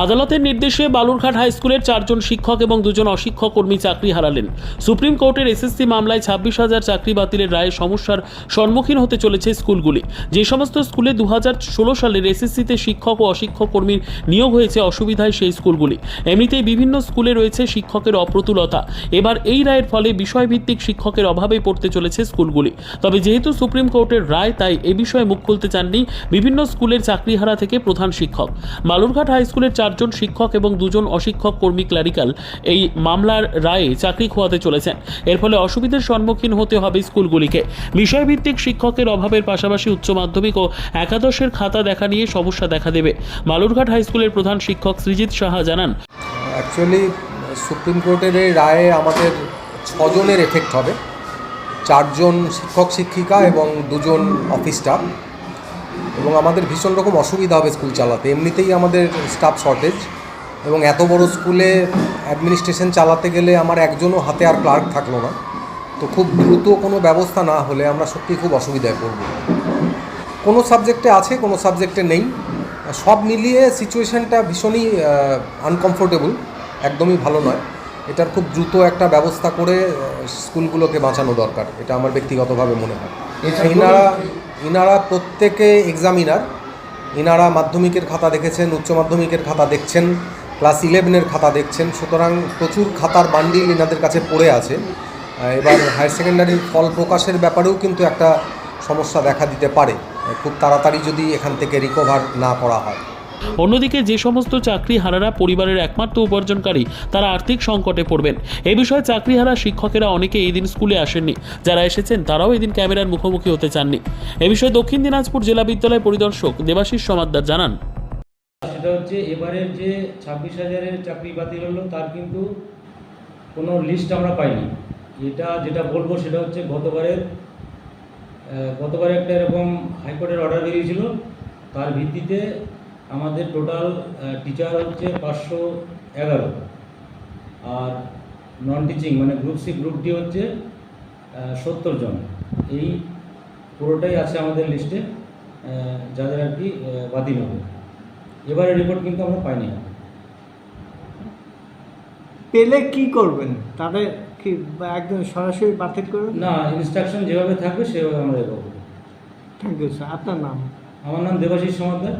আদালতের নির্দেশে বালুরঘাট হাই স্কুলের চারজন শিক্ষক এবং দুজন অশিক্ষক কর্মী চাকরি হারালেন। সুপ্রিম কোর্টের এসএসসি মামলায় ছাব্বিশ হাজার চাকরি বাতিলের রায়ে সমস্যার সম্মুখীন হতে চলেছে স্কুলগুলি। যে সমস্ত স্কুলে দু হাজার ষোলো সালের এসএসসিতে শিক্ষক ও অশিক্ষক কর্মীর নিয়োগ হয়েছে অসুবিধায় সেই স্কুলগুলি। এমনিতেই বিভিন্ন স্কুলে রয়েছে শিক্ষকের অপ্রতুলতা। এবার এই রায়ের ফলে বিষয়ভিত্তিক শিক্ষকের অভাবে পড়তে চলেছে স্কুলগুলি। তবে যেহেতু সুপ্রিম কোর্টের রায়, তাই এ বিষয়ে মুখ খুলতে চাননি বিভিন্ন স্কুলের চাকরিহারা থেকে প্রধান শিক্ষক। বালুরঘাট হাই স্কুলের চারজন শিক্ষক এবং দুজন অশিক্ষক কর্মী ক্লারিক্যাল এই মামলার রায়ে চাকরি খোয়াতে চলেছেন। এর ফলে অসুবিধার সম্মুখীন হতে হবে স্কুলগুলিকে। বিষয়ভিত্তিক শিক্ষকের অভাবের পাশাপাশি উচ্চ মাধ্যমিক ও একাদশের খাতা দেখা নিয়ে সমস্যা দেখা দেবে। বালুরঘাট হাই স্কুলের প্রধান শিক্ষক সৃজিত সাহা জানান। অ্যাকচুয়ালি সুপ্রিম কোর্টের এই রায়ে আমাদের ছজনের এফেক্ট হবে। চারজন শিক্ষক শিক্ষিকা এবং দুজন অফিস স্টাফ। এবং আমাদের ভীষণ রকম অসুবিধা হবে স্কুল চালাতে। এমনিতেই আমাদের স্টাফ শর্টেজ এবং এত বড় স্কুলে অ্যাডমিনিস্ট্রেশন চালাতে গেলে আমার একজনও হাতে আর ক্লার্ক থাকল না। তো খুব দ্রুত কোনো ব্যবস্থা না হলে আমরা সত্যি খুব অসুবিধায় পড়ব। কোনো সাবজেক্টে আছে কোনো সাবজেক্টে নেই। সব মিলিয়ে সিচুয়েশনটা ভীষণই আনকমফোর্টেবল একদমই ভালো নয়। এটার খুব দ্রুত একটা ব্যবস্থা করে স্কুলগুলোকে বাঁচানো দরকার। এটা আমার ব্যক্তিগতভাবে মনে হয়। ইনারা ইনারা প্রত্যেকে এক্সামিনার ইনারা মাধ্যমিকের খাতা দেখেছেন, উচ্চ মাধ্যমিকের খাতা দেখছেন ক্লাস ইলেভেনের খাতা দেখছেন। সুতরাং প্রচুর খাতার বান্ডিল ইনাদের কাছে পড়ে আছে। এবার হায়ার সেকেন্ডারির ফল প্রকাশের ব্যাপারেও কিন্তু একটা সমস্যা দেখা দিতে পারে। খুব তাড়াতাড়ি যদি এখান থেকে রিকভার না করা হয়। অন্যদিকে যে সমস্ত চাকরি চাকরিহারারা পরিবারের একমাত্র উপার্জনকারী, তারা আর্থিক সংকটে পড়বেন। এ বিষয়ে চাকরিহারা শিক্ষকেরা অনেকে এই দিন স্কুলে আসেননি। যারা এসেছেন, তারাও এদিন ক্যামেরার মুখোমুখি হতে চাননি। এ বিষয়ে দক্ষিণ দিনাজপুর জেলা বিদ্যালয় পরিদর্শক দেবাশিস সমাদ্দার জানান। সেটা হচ্ছে এবারের যে ছাব্বিশ হাজারের চাকরি বাতিল হলো, তার কিন্তু কোনো লিস্ট আমরা পাইনি। এটা যেটা বলব সেটা হচ্ছে গতবারের গতবারে একটা এরকম হাইকোর্টের অর্ডার বেরিয়েছিল। তার ভিত্তিতে আমাদের টোটাল টিচার হচ্ছে পাঁচশো এগারো। আর নন টিচিং মানে গ্রুপ সি গ্রুপ ডি হচ্ছে সত্তর জন। এই পুরোটাই আছে আমাদের লিস্টে যাদের আর কি বাতিল হবে। এবারে রিপোর্ট কিন্তু আমরা পাইনি। পেলে কি করবেন? তাদের কি একদম সরাসরি বাতিল করবেন? না ইনস্ট্রাকশন যেভাবে থাকবে সেভাবে আমরা এগোবো থ্যাংক ইউ স্যার আপনার নাম? আমার নাম দেবাশিস সমাদ্দার